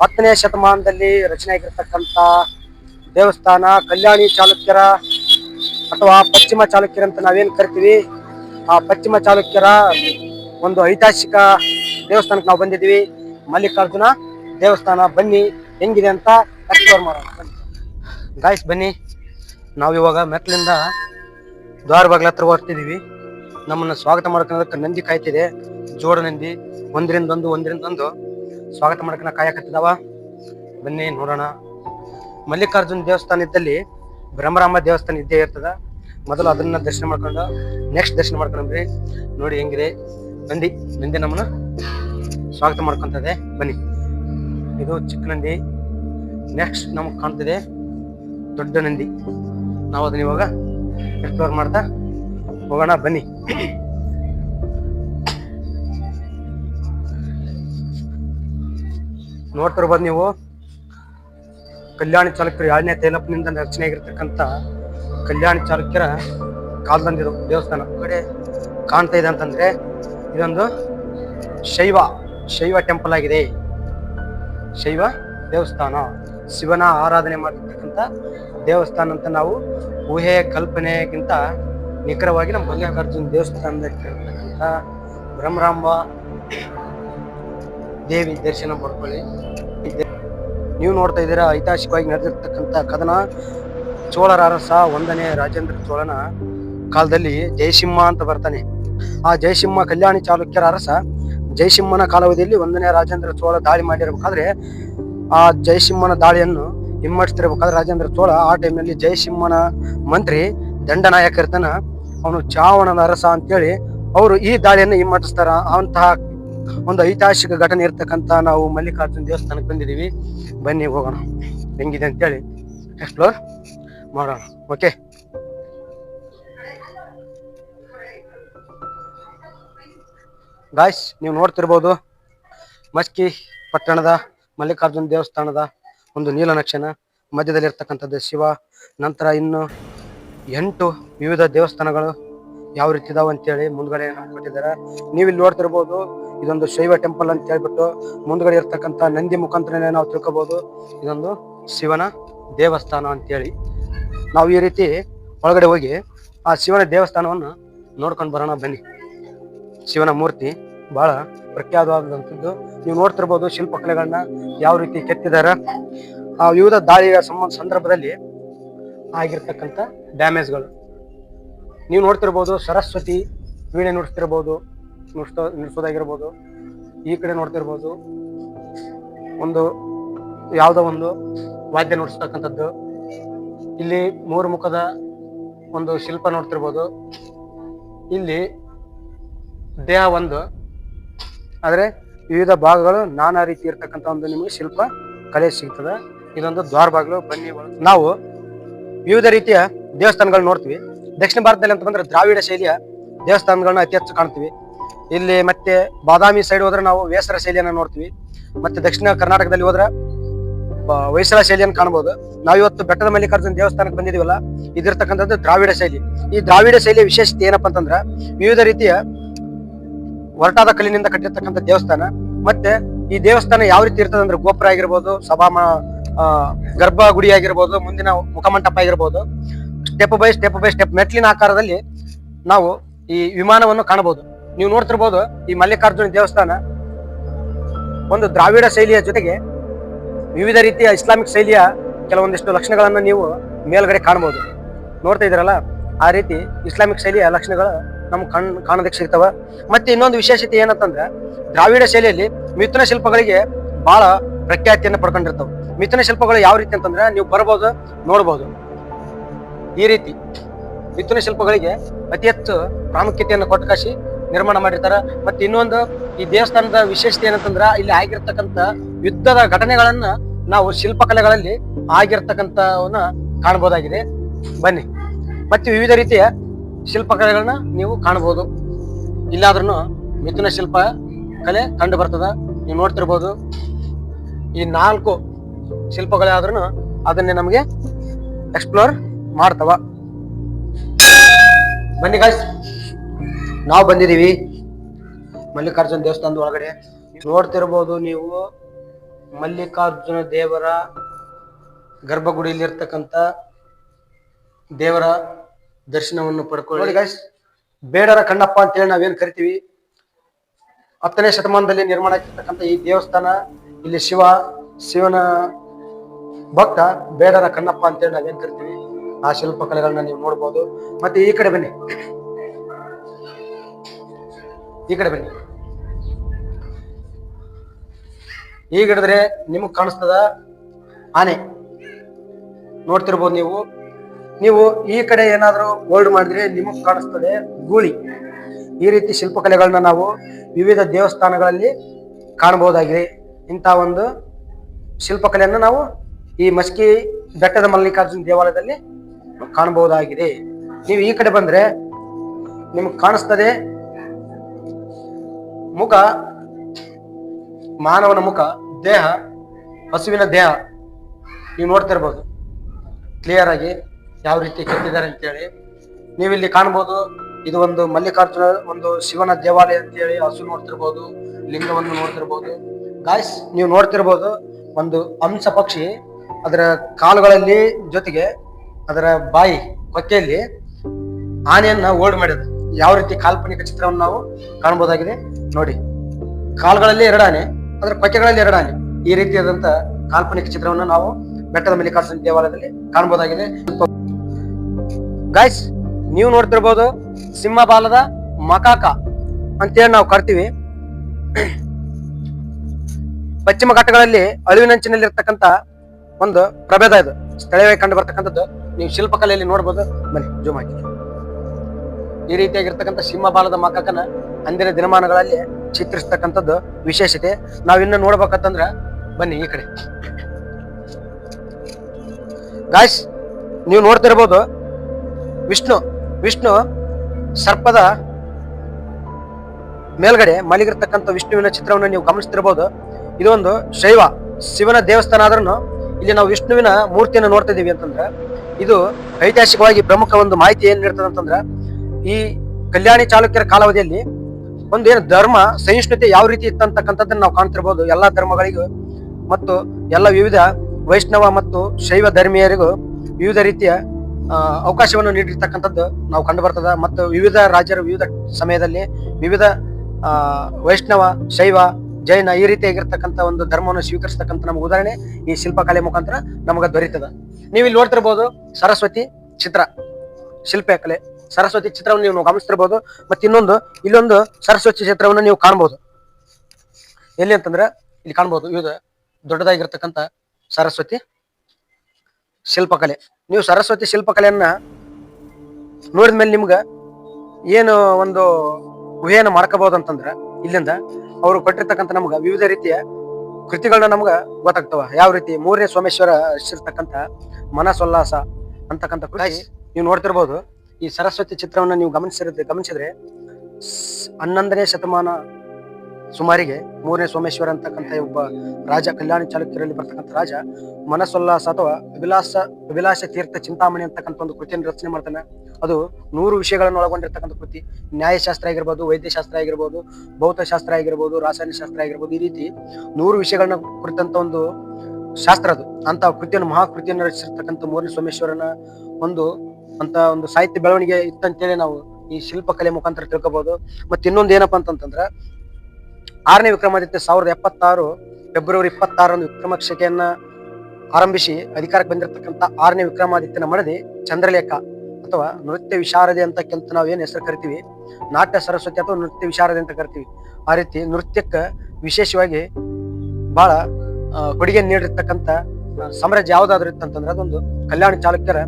ಹತ್ತನೇ ಶತಮಾನದಲ್ಲಿ ರಚನೆ ಆಗಿರ್ತಕ್ಕಂಥ ದೇವಸ್ಥಾನ, ಕಲ್ಯಾಣಿ ಚಾಲುಕ್ಯರ ಅಥವಾ ಪಶ್ಚಿಮ ಚಾಲುಕ್ಯರ ಅಂತ ನಾವೇನು ಕರಿತೀವಿ? ಆ ಪಶ್ಚಿಮ ಚಾಲುಕ್ಯರ ಒಂದು ಐತಿಹಾಸಿಕ ದೇವಸ್ಥಾನಕ್ಕೆ ನಾವು ಬಂದಿದ್ದೀವಿ. ಮಲ್ಲಿಕಾರ್ಜುನ ದೇವಸ್ಥಾನ ಬನ್ನಿ, ಹೆಂಗಿದೆ ಅಂತ ಎಕ್ಸ್ಪ್ಲೋರ್ ಮಾಡೋಣ. ಗಾಯ್ಸ್ ಬನ್ನಿ. ನಾವು ಇವಾಗ ಮೆಟ್ಲಿಂದ ದ್ವಾರ ಬಾಗ್ಲ ಹತ್ರ ಹೊರ್ತಿದ್ದೀವಿ ನಮ್ಮನ್ನು ಸ್ವಾಗತ ಮಾಡ್ಕೊಳ್ಳೋದಕ್ಕೆ ನಂದಿ ಕಾಯ್ತಿದೆ. ಜೋಡ ನಂದಿ ಒಂದರಿಂದ ಒಂದು ಒಂದರಿಂದ ಒಂದು. ಸ್ವಾಗತ ಮಾಡ್ಕೊಳ ಕಾಯಕತ್ತಿದಾವ. ಬನ್ನಿ ನೋಡೋಣ. ಮಲ್ಲಿಕಾರ್ಜುನ ದೇವಸ್ಥಾನ ಇದ್ದಲ್ಲಿ ಬ್ರಹ್ಮರಾಮ ದೇವಸ್ಥಾನ ಇದ್ದೇ ಇರ್ತದ. ಮೊದಲು ಅದನ್ನ ದರ್ಶನ ಮಾಡ್ಕೊಂಡು ನೆಕ್ಸ್ಟ್ ದರ್ಶನ ಮಾಡ್ಕೊಂಡ್ರಿ ನೋಡಿ ಹೆಂಗಿದೆ. ನಂದಿ ನಂದಿ ನಮ್ಮನ್ನ ಸ್ವಾಗತ ಮಾಡ್ಕೊಂತದೆ. ಬನ್ನಿ. ಇದು ಚಿಕ್ಕ ನಂದಿ. ನೆಕ್ಸ್ಟ್ ನಮಗೆ ಕಾಣ್ತಿದೆ ದೊಡ್ಡ ನಂದಿ. ನಾವು ಅದನ್ನ ಇವಾಗ ಎಕ್ಸ್ಪ್ಲೋರ್ ಮಾಡ್ತಾ ಹೋಗೋಣ. ಬನ್ನಿ. ನೋಡ್ತಿರ್ಬೋದು ನೀವು. ಕಲ್ಯಾಣ ಚಾಲುಕ್ಯರು ಎರಡನೇ ತೈಲಪ್ಪನಿಂದ ರಚನೆ ಆಗಿರ್ತಕ್ಕಂಥ ಕಲ್ಯಾಣ ಚಾಲುಕ್ಯರ ಕಾಲದಂದಿದು ದೇವಸ್ಥಾನ ಕಡೆ ಕಾಣ್ತಾ ಇದೆ ಅಂತಂದ್ರೆ ಇದೊಂದು ಶೈವ ಶೈವ ಟೆಂಪಲ್ ಆಗಿದೆ. ಶೈವ ದೇವಸ್ಥಾನ. ಶಿವನ ಆರಾಧನೆ ಮಾಡಿರ್ತಕ್ಕಂಥ ದೇವಸ್ಥಾನ ಅಂತ ನಾವು ಊಹೆಯ ಕಲ್ಪನೆಗಿಂತ ನಿಖರವಾಗಿ ನಮ್ಮ ಮಲ್ಲಿಕಾರ್ಜುನ ದೇವಸ್ಥಾನದಲ್ಲಿ ಬ್ರಹ್ಮರಾಂಬ ದೇವಿ ದರ್ಶನ ಪಡ್ಕೊಳ್ಳಿ. ಇದೆ- ನೀವು ನೋಡ್ತಾ ಇದ್ದೀರಾ, ಐತಿಹಾಸಿಕವಾಗಿ ನಡೆದಿರ್ತಕ್ಕಂಥ ಕದನ ಚೋಳರ ಅರಸ ಒಂದನೇ ರಾಜೇಂದ್ರ ಚೋಳನ ಕಾಲದಲ್ಲಿ ಜಯಸಿಂಹ ಅಂತ ಬರ್ತಾನೆ. ಆ ಜಯಸಿಂಹ ಕಲ್ಯಾಣಿ ಚಾಲುಕ್ಯರ ಅರಸ ಜಯಸಿಂಹನ ಕಾಲಾವಧಿಯಲ್ಲಿ ಒಂದನೇ ರಾಜೇಂದ್ರ ಚೋಳ ದಾಳಿ ಮಾಡಿರಬೇಕಾದ್ರೆ ಆ ಜಯಸಿಂಹನ ದಾಳಿಯನ್ನು ಹಿಮ್ಮಡಿಸ್ತಿರ್ಬೇಕಾದ್ರೆ ರಾಜೇಂದ್ರ ಚೋಳ ಆ ಟೈಮ್ನಲ್ಲಿ ಜಯಸಿಂಹನ ಮಂತ್ರಿ ದಂಡನಾಯಕ ಇರ್ತಾನ ಅವನು ಚಾವಣನ ಅರಸ ಅಂತೇಳಿ ಅವರು ಈ ದಾಳಿಯನ್ನು ಹಿಮ್ಮಟ್ಟಿಸ್ತಾರ ಅಂತಹ ಒಂದು ಐತಿಹಾಸಿಕ ಘಟನೆ ಇರ್ತಕ್ಕಂತ ನಾವು ಮಲ್ಲಿಕಾರ್ಜುನ ದೇವಸ್ಥಾನಕ್ಕೆ ಬಂದಿದ್ದೀವಿ. ಬನ್ನಿ ಹೋಗೋಣ. ಹೆಂಗಿದೆ ಅಂತೇಳಿ ಎಕ್ಸ್ಪ್ಲೋರ್ ಮಾಡೋಣ. ಓಕೆ ಗಾಯ್ಸ್ ನೀವು ನೋಡ್ತಿರ್ಬೋದು ಮಸ್ಕಿ ಪಟ್ಟಣದ, ಮಲ್ಲಿಕಾರ್ಜುನ ದೇವಸ್ಥಾನದ ಒಂದು ನೀಲನಕ್ಷಣ ಮಧ್ಯದಲ್ಲಿ ಇರ್ತಕ್ಕಂಥದ್ದು ಶಿವ. ನಂತರ ಇನ್ನು ಎಂಟು ವಿವಿಧ ದೇವಸ್ಥಾನಗಳು ಯಾವ ರೀತಿ ಇದಾವೆ ಅಂತೇಳಿ ಮುಂದ್ಗಡೆ ಕೊಟ್ಟಿದ್ದಾರೆ. ನೀವು ಇಲ್ಲಿ ನೋಡ್ತಿರ್ಬೋದು ಇದೊಂದು ಶೈವ ಟೆಂಪಲ್ ಅಂತ ಹೇಳ್ಬಿಟ್ಟು ಮುಂದ್ಗಡೆ ಇರ್ತಕ್ಕಂಥ ನಂದಿ ಮುಖಾಂತರನೇ ನಾವು ತಿಳ್ಕೊಬಹುದು ಇದೊಂದು ಶಿವನ ದೇವಸ್ಥಾನ ಅಂತೇಳಿ. ನಾವು ಈ ರೀತಿ ಒಳಗಡೆ ಹೋಗಿ ಆ ಶಿವನ ದೇವಸ್ಥಾನವನ್ನು ನೋಡ್ಕೊಂಡು ಬರೋಣ ಬನ್ನಿ. ಶಿವನ ಮೂರ್ತಿ ಬಹಳ ಪ್ರಖ್ಯಾತವಾದಂಥದ್ದು. ನೀವು ನೋಡ್ತಿರ್ಬೋದು ಶಿಲ್ಪಕಲೆಗಳನ್ನ ಯಾವ ರೀತಿ ಕೆತ್ತಿದ್ದಾರೆ ಆ ವಿವಿಧ ದಾಳಿಯ ಸಂಬಂಧ ಸಂದರ್ಭದಲ್ಲಿ ಆಗಿರ್ತಕ್ಕಂಥ ಡ್ಯಾಮೇಜ್ಗಳು. ನೀವು ನೋಡ್ತಿರ್ಬೋದು ಸರಸ್ವತಿ ವೀಣೆ ನುಡಿಸ್ತಿರ್ಬೋದು. ನುಡಿಸ್ತೋ ನುಡಿಸೋದಾಗಿರ್ಬೋದು, ಈ ಕಡೆ ನೋಡ್ತಿರ್ಬೋದು, ಒಂದು ಯಾವುದೋ ಒಂದು ವಾದ್ಯ ನುಡಿಸ್ತಕ್ಕಂಥದ್ದು. ಇಲ್ಲಿ ಮೂರು ಮುಖದ ಒಂದು ಶಿಲ್ಪ ನೋಡ್ತಿರ್ಬೋದು. ಇಲ್ಲಿ ದೇಹ ಒಂದು, ಆದರೆ ವಿವಿಧ ಭಾಗಗಳು ನಾನಾ ರೀತಿ ಇರ್ತಕ್ಕಂಥ ಒಂದು ನಿಮಗೆ ಶಿಲ್ಪ ಕಲೆ ಸಿಗ್ತದೆ. ಇದೊಂದು ದ್ವಾರ ಬಾಗಿಲು, ಬನ್ನಿ ನಾವು ವಿವಿಧ ರೀತಿಯ ದೇವಸ್ಥಾನಗಳು ನೋಡ್ತೀವಿ. ದಕ್ಷಿಣ ಭಾರತದಲ್ಲಿ ಅಂತ ಬಂದ್ರೆ ದ್ರಾವಿಡ ಶೈಲಿಯ ದೇವಸ್ಥಾನಗಳನ್ನ ಅತಿ ಹೆಚ್ಚು ಕಾಣ್ತೀವಿ. ಇಲ್ಲಿ ಮತ್ತೆ ಬಾದಾಮಿ ಸೈಡ್ ಹೋದ್ರೆ ನಾವು ವೇಸರ ಶೈಲಿಯನ್ನ ನೋಡ್ತೀವಿ. ಮತ್ತೆ ದಕ್ಷಿಣ ಕರ್ನಾಟಕದಲ್ಲಿ ಹೋದ್ರೆ ಹೊಯ್ಸಳ ಶೈಲಿಯನ್ನು ಕಾಣಬಹುದು ನಾವಿವತ್ತು ಬೆಟ್ಟದ ಮಲ್ಲಿಕಾರ್ಜುನ ದೇವಸ್ಥಾನಕ್ಕೆ ಬಂದಿದೀವಲ್ಲ ಇದಿರ್ತಕ್ಕಂಥದ್ದು ದ್ರಾವಿಡ ಶೈಲಿ. ಈ ದ್ರಾವಿಡ ಶೈಲಿಯ ವಿಶೇಷತೆ ಏನಪ್ಪಾ ಅಂತಂದ್ರ ವಿವಿಧ ರೀತಿಯ ಒರಟಾದ ಕಲ್ಲಿನಿಂದ ಕಟ್ಟಿರ್ತಕ್ಕಂಥ ದೇವಸ್ಥಾನ. ಮತ್ತೆ ಈ ದೇವಸ್ಥಾನ ಯಾವ ರೀತಿ ಇರ್ತದೆ ಅಂದ್ರೆ ಗೋಪುರ ಆಗಿರ್ಬೋದು ಸಭಾ ಆ, ಗರ್ಭಗುಡಿ ಆಗಿರ್ಬೋದು ಮುಂದಿನ ಮುಖಮಂಟಪ ಆಗಿರ್ಬೋದು. Step by step by step ಮೆಟ್ಲಿನ ಆಕಾರದಲ್ಲಿ ನಾವು ಈ ವಿಮಾನವನ್ನು ಕಾಣಬಹುದು. ನೀವು ನೋಡ್ತಿರ್ಬೋದು ಈ ಮಲ್ಲಿಕಾರ್ಜುನ ದೇವಸ್ಥಾನ ಒಂದು ದ್ರಾವಿಡ ಶೈಲಿಯ ಜೊತೆಗೆ ವಿವಿಧ ರೀತಿಯ ಇಸ್ಲಾಮಿಕ್ ಶೈಲಿಯ ಕೆಲವೊಂದಿಷ್ಟು ಲಕ್ಷಣಗಳನ್ನು ನೀವು ಮೇಲ್ಗಡೆ ಕಾಣ್ಬೋದು. ನೋಡ್ತಾ ಇದ್ದೀರಲ್ಲ, ಆ ರೀತಿ ಇಸ್ಲಾಮಿಕ್ ಶೈಲಿಯ ಲಕ್ಷಣಗಳು ನಮ್ಗೆ ಕಣ್ ಕಾಣೋದಕ್ಕೆ ಸಿಗ್ತವ. ಮತ್ತೆ ಇನ್ನೊಂದು ವಿಶೇಷತೆ ಏನಂತಂದ್ರೆ, ದ್ರಾವಿಡ ಶೈಲಿಯಲ್ಲಿ ಮಿಥುನ ಶಿಲ್ಪಗಳಿಗೆ ಬಹಳ ಪ್ರಖ್ಯಾತಿಯನ್ನು ಪಡ್ಕೊಂಡಿರ್ತವೆ. ಮಿಥುನ ಶಿಲ್ಪಗಳು ಯಾವ ರೀತಿ ಅಂತಂದ್ರೆ, ನೀವು ಬರ್ಬೋದು, ನೋಡ್ಬೋದು. ಈ ರೀತಿ ಮಿಥುನ ಶಿಲ್ಪಗಳಿಗೆ ಅತಿ ಹೆಚ್ಚು ಪ್ರಾಮುಖ್ಯತೆಯನ್ನು ಕೊಟ್ಟು ಕಾಶಿ ನಿರ್ಮಾಣ ಮಾಡಿರ್ತಾರೆ. ಮತ್ತೆ ಇನ್ನೊಂದು ಈ ದೇವಸ್ಥಾನದ ವಿಶೇಷತೆ ಏನಂತಂದ್ರ ಇಲ್ಲಿ ಆಗಿರ್ತಕ್ಕಂಥ ಯುದ್ಧದ ಘಟನೆಗಳನ್ನ ನಾವು ಶಿಲ್ಪಕಲೆಗಳಲ್ಲಿ ಆಗಿರ್ತಕ್ಕಂಥವನ್ನ ಕಾಣಬಹುದಾಗಿದೆ ಬನ್ನಿ. ಮತ್ತೆ ವಿವಿಧ ರೀತಿಯ ಶಿಲ್ಪಕಲೆಗಳನ್ನ ನೀವು ಕಾಣಬಹುದು ಇಲ್ಲಾದ್ರೂ ಮಿಥುನ ಶಿಲ್ಪ ಕಲೆ ಕಂಡು ಬರ್ತದ. ನೀವು ನೋಡ್ತಿರ್ಬೋದು. ಈ ನಾಲ್ಕು ಶಿಲ್ಪಗಳಾದ್ರೂ ಅದನ್ನೇ ನಮಗೆ ಎಕ್ಸ್ಪ್ಲೋರ್ ಮಾಡ್ತವ. ಬನ್ನಿ ಗಾಯ್ಸ್ ನಾವು ಬಂದಿದೀವಿ. ಮಲ್ಲಿಕಾರ್ಜುನ ದೇವಸ್ಥಾನದ ಒಳಗಡೆ. ನೋಡ್ತಿರ್ಬೋದು ನೀವು ಮಲ್ಲಿಕಾರ್ಜುನ ದೇವರ ಗರ್ಭಗುಡಿಯಲ್ಲಿರ್ತಕ್ಕಂಥ ದೇವರ ದರ್ಶನವನ್ನು ಪಡ್ಕೊಳ್ಳಿ. ಗೈಸ್ ಬೇಡರ ಕಣ್ಣಪ್ಪ ಅಂತೇಳಿ ನಾವೇನು ಕರಿತೀವಿ? ಹತ್ತನೇ ಶತಮಾನದಲ್ಲಿ ನಿರ್ಮಾಣ ಆಗಿರ್ತಕ್ಕಂಥ ಈ ದೇವಸ್ಥಾನ ಇಲ್ಲಿ ಶಿವ ಶಿವನ ಭಕ್ತ ಬೇಡರ ಕಣ್ಣಪ್ಪ ಅಂತೇಳಿ ನಾವೇನು ಕರಿತೀವಿ? ಆ ಶಿಲ್ಪಕಲೆಗಳನ್ನ ನೀವು ನೋಡ್ಬೋದು. ಮತ್ತೆ ಈ ಕಡೆ ಬನ್ನಿ. ಈ ಕಡೆ ಬನ್ನಿ. ಈಗ ಹಿಡಿದ್ರೆ ನಿಮಗ್ ಕಾಣಿಸ್ತದ? ಆನೆ. ನೋಡ್ತಿರ್ಬೋದು ನೀವು. ನೀವು ಈ ಕಡೆ ಏನಾದರೂ ಹೋಲ್ಡ್ ಮಾಡಿದ್ರೆ ನಿಮಗ್ ಕಾಣಿಸ್ತದೆ ಗೂಳಿ. ಈ ರೀತಿ ಶಿಲ್ಪಕಲೆಗಳನ್ನ ನಾವು ವಿವಿಧ ದೇವಸ್ಥಾನಗಳಲ್ಲಿ ಕಾಣಬಹುದಾಗಿದೆ ಇಂಥ ಒಂದು ಶಿಲ್ಪಕಲೆಯನ್ನು ನಾವು ಈ ಮಸ್ಕಿ ಬೆಟ್ಟದ ಮಲ್ಲಿಕಾರ್ಜುನ ದೇವಾಲಯದಲ್ಲಿ ಕಾಣಬಹುದಾಗಿದೆ ನೀವು ಈ ಕಡೆ ಬಂದ್ರೆ ನಿಮ್ಗೆ ಕಾಣಿಸ್ತದೆ ಮುಖ, ಮಾನವನ ಮುಖ, ದೇಹ, ಹಸುವಿನ ದೇಹ, ನೀವು ನೋಡ್ತಿರ್ಬೋದು ಕ್ಲಿಯರ್ ಆಗಿ ಯಾವ ರೀತಿ ಕೆತ್ತಿದ್ದಾರೆ ಅಂತೇಳಿ. ನೀವು ಇಲ್ಲಿ ಕಾಣ್ಬೋದು, ಇದು ಒಂದು ಮಲ್ಲಿಕಾರ್ಜುನ, ಒಂದು ಶಿವನ ದೇವಾಲಯ ಅಂತೇಳಿ ಹಸು ನೋಡ್ತಿರ್ಬೋದು, ಲಿಂಗವನ್ನು ನೋಡ್ತಿರ್ಬೋದು. ಗಾಯ್ಸ್ ನೀವು ನೋಡ್ತಿರ್ಬೋದು, ಒಂದು ಹಂಸ ಪಕ್ಷಿ ಅದರ ಕಾಲುಗಳಲ್ಲಿ ಜೊತೆಗೆ ಅದರ ಬಾಯಿ ಕೊಕ್ಕೆಯಲ್ಲಿ ಆನೆಯನ್ನ ಓಲ್ಡ್ ಮಾಡಿದೆ. ಯಾವ ರೀತಿ ಕಾಲ್ಪನಿಕ ಚಿತ್ರವನ್ನು ನಾವು ಕಾಣಬಹುದಾಗಿದೆ ನೋಡಿ. ಕಾಲುಗಳಲ್ಲಿ ಎರಡಾನೆ, ಅದರ ಕೊಕ್ಕೆಗಳಲ್ಲಿ ಎರಡಾನೆ. ಈ ರೀತಿಯಾದಂತ ಕಾಲ್ಪನಿಕ ಚಿತ್ರವನ್ನು ನಾವು ಬೆಟ್ಟದ ಮಲ್ಲಿಕಾರ್ಜುನ ದೇವಾಲಯದಲ್ಲಿ ಕಾಣಬಹುದಾಗಿದೆ. ಗಾಯ್ಸ್ ನೀವು ನೋಡ್ತಿರ್ಬೋದು ಸಿಂಹ ಬಾಲದ ಮಕಾಕ ಅಂತೇಳಿ ನಾವು ಕರ್ತೀವಿ ಪಶ್ಚಿಮ ಘಟ್ಟಗಳಲ್ಲಿ ಅಳಿವಿನಂಚಿನಲ್ಲಿರ್ತಕ್ಕಂಥ ಒಂದು ಪ್ರಭೇದ ಇದು. ಸ್ಥಳೀಯವಾಗಿ ಕಂಡು ಬರ್ತಕ್ಕಂಥದ್ದು. ನೀವು ಶಿಲ್ಪಕಲೆಯಲ್ಲಿ ನೋಡ್ಬೋದು. ಬನ್ನಿ ಜೂಮ್ ಹಾಕಿ. ಈ ರೀತಿಯಾಗಿರ್ತಕ್ಕಂಥ ಸಿಂಹ ಬಾಲದ ಮಕಾಕನ ಅಂದಿನ ದಿನಮಾನಗಳಲ್ಲಿ ಚಿತ್ರಿಸ್ತಕ್ಕಂಥದ್ದು ವಿಶೇಷತೆ. ನಾವಿನ್ನು ನೋಡ್ಬೇಕಂತಂದ್ರ ಬನ್ನಿ ಈ ಕಡೆ. ಗಾಯ್ಸ್ ನೀವು ನೋಡ್ತಿರ್ಬೋದು ವಿಷ್ಣು ವಿಷ್ಣು ಸರ್ಪದ ಮೇಲ್ಗಡೆ ಮಲಗಿರ್ತಕ್ಕಂಥ ವಿಷ್ಣುವಿನ ಚಿತ್ರವನ್ನು ನೀವು ಗಮನಿಸ್ತಿರ್ಬೋದು. ಇದೊಂದು ಶೈವ, ಶಿವನ ದೇವಸ್ಥಾನ ಆದ್ರೂ ಇಲ್ಲಿ ನಾವು ವಿಷ್ಣುವಿನ ಮೂರ್ತಿಯನ್ನು ನೋಡ್ತಾ ಇದೀವಿ ಅಂತಂದ್ರೆ, ಇದು ಐತಿಹಾಸಿಕವಾಗಿ ಪ್ರಮುಖ ಒಂದು ಮಾಹಿತಿ ಏನ್ ನೀಡ್ತದೆ ಅಂತಂದ್ರ ಈ ಕಲ್ಯಾಣಿ ಚಾಲುಕ್ಯರ ಕಾಲಾವಧಿಯಲ್ಲಿ ಒಂದು ಏನು ಧರ್ಮ ಸಹಿಷ್ಣುತೆ ಯಾವ ರೀತಿ ಇತ್ತಂತಕ್ಕಂಥದ್ದನ್ನ ನಾವು ಕಾಣ್ತಿರ್ಬೋದು. ಎಲ್ಲಾ ಧರ್ಮಗಳಿಗೂ ಮತ್ತು ಎಲ್ಲ ವಿವಿಧ ವೈಷ್ಣವ ಮತ್ತು ಶೈವ ಧರ್ಮೀಯರಿಗೂ ವಿವಿಧ ರೀತಿಯ ಅವಕಾಶವನ್ನು ನೀಡಿರ್ತಕ್ಕಂಥದ್ದು ನಾವು ಕಂಡು ಬರ್ತದ ಮತ್ತು ವಿವಿಧ ರಾಜ್ಯರು ವಿವಿಧ ಸಮಯದಲ್ಲಿ ವಿವಿಧ ವೈಷ್ಣವ, ಶೈವ, ಜೈನ ಈ ರೀತಿಯಾಗಿರ್ತಕ್ಕಂಥ ಒಂದು ಧರ್ಮವನ್ನು ಸ್ವೀಕರಿಸ್ತಕ್ಕಂಥ ನಮ್ಗೆ ಉದಾಹರಣೆ ಈ ಶಿಲ್ಪಕಲೆ ಮುಖಾಂತರ ನಮಗೆ ದೊರೀತದ. ನೀವು ಇಲ್ಲಿ ನೋಡ್ತಿರ್ಬೋದು ಸರಸ್ವತಿ ಚಿತ್ರ, ಶಿಲ್ಪಕಲೆ. ಸರಸ್ವತಿ ಚಿತ್ರವನ್ನು ನೀವು ಗಮನಿಸ್ತಿರ್ಬೋದು. ಮತ್ತೆ ಇನ್ನೊಂದು ಇಲ್ಲೊಂದು ಸರಸ್ವತಿ ಚಿತ್ರವನ್ನು ನೀವು ಕಾಣ್ಬೋದು. ಎಲ್ಲಿ ಅಂತಂದ್ರೆ ಇಲ್ಲಿ ಕಾಣ್ಬೋದು. ಇದು ದೊಡ್ಡದಾಗಿರ್ತಕ್ಕಂಥ ಸರಸ್ವತಿ ಶಿಲ್ಪಕಲೆ. ನೀವು ಸರಸ್ವತಿ ಶಿಲ್ಪಕಲೆಯನ್ನ ನೋಡಿದ್ಮೇಲೆ ನಿಮ್ಗೆ ಏನು ಒಂದು ಊಹೆಯನ್ನು ಮಾಡ್ಕೋಬಹುದು ಅಂತಂದ್ರೆ ಇಲ್ಲಿಂದ ಅವರು ಕೊಟ್ಟಿರ್ತಕ್ಕಂಥ ನಮ್ಗೆ ವಿವಿಧ ರೀತಿಯ ಕೃತಿಗಳನ್ನ ನಮ್ಗೆ ಗೊತ್ತಾಗ್ತವ. ಯಾವ ರೀತಿ? ಮೂರನೇ ಸೋಮೇಶ್ವರ ಇರ್ತಕ್ಕಂಥ ಮನಸೋಲ್ಲಾಸ ಅಂತಕ್ಕಂಥ ಕೃತಿ ನೀವು ನೋಡ್ತಿರ್ಬೋದು. ಈ ಸರಸ್ವತಿ ಚಿತ್ರವನ್ನು ನೀವು ಗಮನಿಸಿರ, ಗಮನಿಸಿದ್ರೆ ಹನ್ನೊಂದನೇ ಶತಮಾನ ಸುಮಾರಿಗೆ ಮೂರನೇ ಸೋಮೇಶ್ವರ ಅಂತಕ್ಕಂಥ ಒಬ್ಬ ರಾಜ, ಕಲ್ಯಾಣಿ ಚಾಲುಕ್ಯರಲ್ಲಿ ಬರ್ತಕ್ಕಂಥ ರಾಜ ಮನಸೋಲ್ಲಾಸ ಅಥವಾ ವಿಲಾಸ ಅಭಿಲಾಷ ತೀರ್ಥ ಚಿಂತಾಮಣಿ ಅಂತಕ್ಕಂಥ ಒಂದು ಕೃತಿಯನ್ನು ರಚನೆ ಮಾಡ್ತಾನೆ. ಅದು ನೂರು ವಿಷಯಗಳನ್ನು ಒಳಗೊಂಡಿರ್ತಕ್ಕಂಥ ಕೃತಿ. ನ್ಯಾಯಶಾಸ್ತ್ರ ಆಗಿರ್ಬೋದು, ವೈದ್ಯಶಾಸ್ತ್ರ ಆಗಿರ್ಬೋದು, ಭೌತಶಾಸ್ತ್ರ ಆಗಿರ್ಬೋದು ರಾಸಾಯನಿಕ ಶಾಸ್ತ್ರ ಆಗಿರ್ಬೋದು, ಈ ರೀತಿ ನೂರು ವಿಷಯಗಳನ್ನ ಕುರಿತಂತ ಒಂದು ಶಾಸ್ತ್ರ ಅದು. ಅಂತ ಕೃತಿಯನ್ನು, ಮಹಾಕೃತಿಯನ್ನು ರಚಿಸಿರ್ತಕ್ಕಂಥ ಮೂರನೇ ಸೋಮೇಶ್ವರನ ಒಂದು ಅಂತ ಒಂದು ಸಾಹಿತ್ಯ ಬೆಳವಣಿಗೆ ಇತ್ತಂತೇಳಿ ನಾವು ಈ ಶಿಲ್ಪಕಲೆ ಮುಖಾಂತರ ತಿಳ್ಕೊಬಹುದು ಮತ್ತೆ ಇನ್ನೊಂದು ಏನಪ್ಪಾ ಅಂತಂತಂದ್ರ, ಆರನೇ ವಿಕ್ರಮಾದಿತ್ಯ ಸಾವಿರದ ಎಪ್ಪತ್ತಾರು ಫೆಬ್ರವರಿ ಇಪ್ಪತ್ತಾರರಂದು ವಿಕ್ರಮಶಕೆಯನ್ನ ಆರಂಭಿಸಿ ಅಧಿಕಾರಕ್ಕೆ ಬಂದಿರತಕ್ಕಂಥ ಆರನೇ ವಿಕ್ರಮಾದಿತ್ಯನ ಮಡದಿ ಚಂದ್ರಲೇಖ ಅಥವಾ ನೃತ್ಯ ವಿಶಾರದೆ ಅಂತಕ್ಕಂತ ನಾವು ಏನ್ ಹೆಸರು ಕರಿತೀವಿ? ನಾಟ್ಯ ಸರಸ್ವತಿ ಅಥವಾ ನೃತ್ಯ ವಿಶಾರದೆ ಅಂತ ಕರಿತೀವಿ. ಆ ರೀತಿ ನೃತ್ಯಕ್ಕೆ ವಿಶೇಷವಾಗಿ ಬಹಳ ಕೊಡುಗೆ ನೀಡಿರ್ತಕ್ಕಂಥ ಸಾಮ್ರಾಜ್ಯ ಯಾವ್ದಾದ್ರು ಇತ್ತಂತಂದ್ರೆ ಅದೊಂದು ಕಲ್ಯಾಣ ಚಾಲುಕ್ಯರ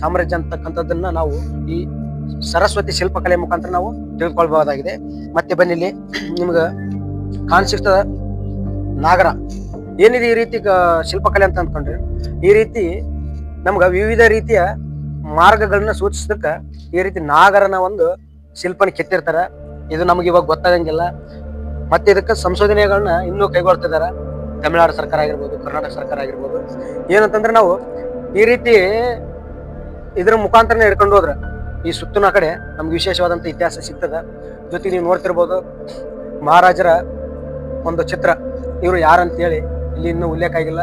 ಸಾಮ್ರಾಜ್ಯ ಅಂತಕ್ಕಂಥದ್ದನ್ನ ನಾವು ಈ ಸರಸ್ವತಿ ಶಿಲ್ಪಕಲೆ ಮುಖಾಂತರ ನಾವು ತಿಳ್ಕೊಳ್ಬಹುದಾಗಿದೆ. ಮತ್ತೆ ಬನ್ನಿಲ್ಲಿ ನಿಮ್ಗೆ ಕಾಣಿಸಿರ್ತದ ನಾಗರ. ಏನಿದೆ ಈ ರೀತಿ ಶಿಲ್ಪಕಲೆ ಅಂತ ಅಂದ್ಕೊಂಡ್ರೆ ಈ ರೀತಿ ನಮ್ಗೆ ವಿವಿಧ ರೀತಿಯ ಮಾರ್ಗಗಳನ್ನ ಸೂಚಿಸ್ದಕ್ಕೆ ಈ ರೀತಿ ನಾಗರನ ಒಂದು ಶಿಲ್ಪನ ಕೆತ್ತಿರ್ತಾರ. ಇದು ನಮ್ಗೆ ಇವಾಗ ಗೊತ್ತಾಗಂಗಿಲ್ಲ ಮತ್ತೆ ಇದಕ್ಕೆ ಸಂಶೋಧನೆಗಳನ್ನ ಇನ್ನೂ ಕೈಗೊಳ್ತಿದಾರ. ತಮಿಳುನಾಡು ಸರ್ಕಾರ ಆಗಿರ್ಬೋದು, ಕರ್ನಾಟಕ ಸರ್ಕಾರ ಆಗಿರ್ಬೋದು. ಏನಂತಂದ್ರೆ ನಾವು ಈ ರೀತಿ ಇದ್ರ ಮುಖಾಂತರನೇ ಹಿಡ್ಕೊಂಡು ಹೋದ್ರೆ ಈ ಸುತ್ತಿನ ಕಡೆ ನಮ್ಗೆ ವಿಶೇಷವಾದಂತ ಇತಿಹಾಸ ಸಿಗ್ತದ. ಜೊತೆಗೆ ನೀವು ನೋಡ್ತಿರ್ಬೋದು, ಮಹಾರಾಜರ ಒಂದು ಚಿತ್ರ. ಇವರು ಯಾರಂತೇಳಿ ಇಲ್ಲಿ ಇನ್ನೂ ಉಲ್ಲೇಖ ಆಗಿಲ್ಲ.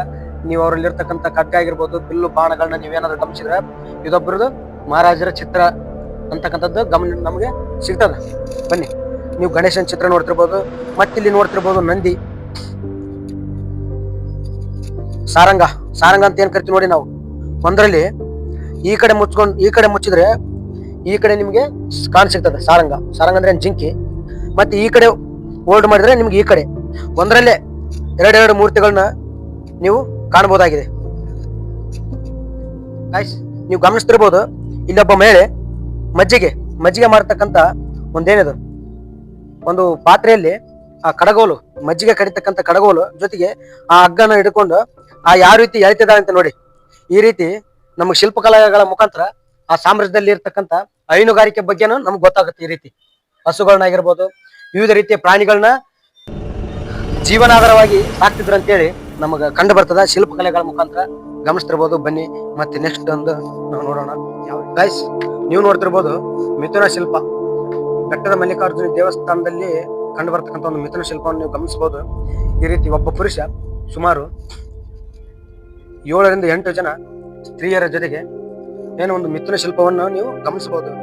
ನೀವು ಅವರಲ್ಲಿರ್ತಕ್ಕಂಥ ಖಡ್ಗ ಆಗಿರ್ಬೋದು, ಬಿಲ್ಲು ಬಾಣಗಳನ್ನ ನೀವೇನಾದ್ರೂ ಗಮನಿಸಿದ್ರೆ ಇದೊಬ್ಬರದು ಮಹಾರಾಜರ ಚಿತ್ರ ಅಂತಕ್ಕಂಥದ್ದು ಗಮನ ನಮಗೆ ಸಿಗ್ತದೆ. ಬನ್ನಿ, ನೀವು ಗಣೇಶನ ಚಿತ್ರ ನೋಡ್ತಿರ್ಬೋದು, ಮತ್ತಿಲ್ಲಿ ನೋಡ್ತಿರ್ಬೋದು ನಂದಿ. ಸಾರಂಗ. ಸಾರಂಗ ಅಂತ ಏನು ಕರಿತೀವಿ ನೋಡಿ ನಾವು. ಒಂದರಲ್ಲಿ ಈ ಕಡೆ ಮುಚ್ಕೊಂಡು, ಈ ಕಡೆ ಮುಚ್ಚಿದ್ರೆ ಈ ಕಡೆ ನಿಮಗೆ ಕಾಣ ಸಿಗ್ತದೆ, ಸಾರಂಗ. ಸಾರಂಗ ಅಂದ್ರೆ ಜಿಂಕಿ? ಮತ್ತೆ ಈ ಕಡೆ ಹೋಲ್ಡ್ ಮಾಡಿದ್ರೆ ನಿಮ್ಗೆ ಈ ಕಡೆ. ಒಂದರಲ್ಲೇ ಎರಡೆರಡು ಮೂರ್ತಿಗಳನ್ನ ನೀವು ಕಾಣಬಹುದಾಗಿದೆ ನೀವು ಗಮನಿಸ್ತಿರ್ಬೋದು, ಇಲ್ಲೊಬ್ಬ ಮಹಿಳೆ ಮಜ್ಜಿಗೆ ಮಜ್ಜಿಗೆ ಮಾಡತಕ್ಕಂತ ಒಂದೇನಿದು? ಒಂದು ಪಾತ್ರೆಯಲ್ಲಿ ಆ ಕಡಗೋಲು, ಮಜ್ಜಿಗೆ ಕಡಿತಕ್ಕಂತ ಕಡಗೋಲು ಜೊತೆಗೆ ಆ ಹಗ್ಗನ ಹಿಡ್ಕೊಂಡು ಆ ಯಾವ ರೀತಿ ಎಳಿತಿದ್ದಾರೆ ಅಂತ ನೋಡಿ. ಈ ರೀತಿ ನಮಗೆ ಶಿಲ್ಪಕಲೆಗಳ ಮುಖಾಂತರ ಆ ಸಾಮ್ರಾಜ್ಯದಲ್ಲಿ ಇರ್ತಕ್ಕಂತ ಹೈನುಗಾರಿಕೆ ಬಗ್ಗೆನೂ ನಮ್ಗೆ ಗೊತ್ತಾಗುತ್ತೆ ಈ ರೀತಿ. ಹಸುಗಳನ್ನಾಗಿರ್ಬೋದು ವಿವಿಧ ರೀತಿಯ ಪ್ರಾಣಿಗಳನ್ನ ಜೀವನಾಧಾರವಾಗಿ ಸಾಕ್ತಿದ್ರು ಅಂತೇಳಿ ನಮಗ ಕಂಡು ಬರ್ತದ. ಶಿಲ್ಪಕಲೆಗಳ ಮುಖಾಂತರ ಗಮನಿಸ್ತಿರ್ಬೋದು. ಬನ್ನಿ, ಮತ್ತೆ ನೆಕ್ಸ್ಟ್ ಒಂದು ನಾವು ನೋಡೋಣ. ಗೈಸ್ ನೀವು ನೋಡ್ತಿರ್ಬೋದು ಮಿಥುನ ಶಿಲ್ಪ. ಬೆಟ್ಟದ ಮಲ್ಲಿಕಾರ್ಜುನ ದೇವಸ್ಥಾನದಲ್ಲಿ ಕಂಡು ಬರ್ತಕ್ಕಂಥ ಒಂದು ಮಿಥುನ ಶಿಲ್ಪವನ್ನು ನೀವು ಗಮನಿಸಬಹುದು ಈ ರೀತಿ ಒಬ್ಬ ಪುರುಷ ಸುಮಾರು ಏಳರಿಂದ ಎಂಟು ಜನ ಸ್ತ್ರೀಯರ ಜೊತೆಗೆ ಏನೋ ಒಂದು ಮಿಥುನ ಶಿಲ್ಪವನ್ನು ನೀವು ಗಮನಿಸಬಹುದು.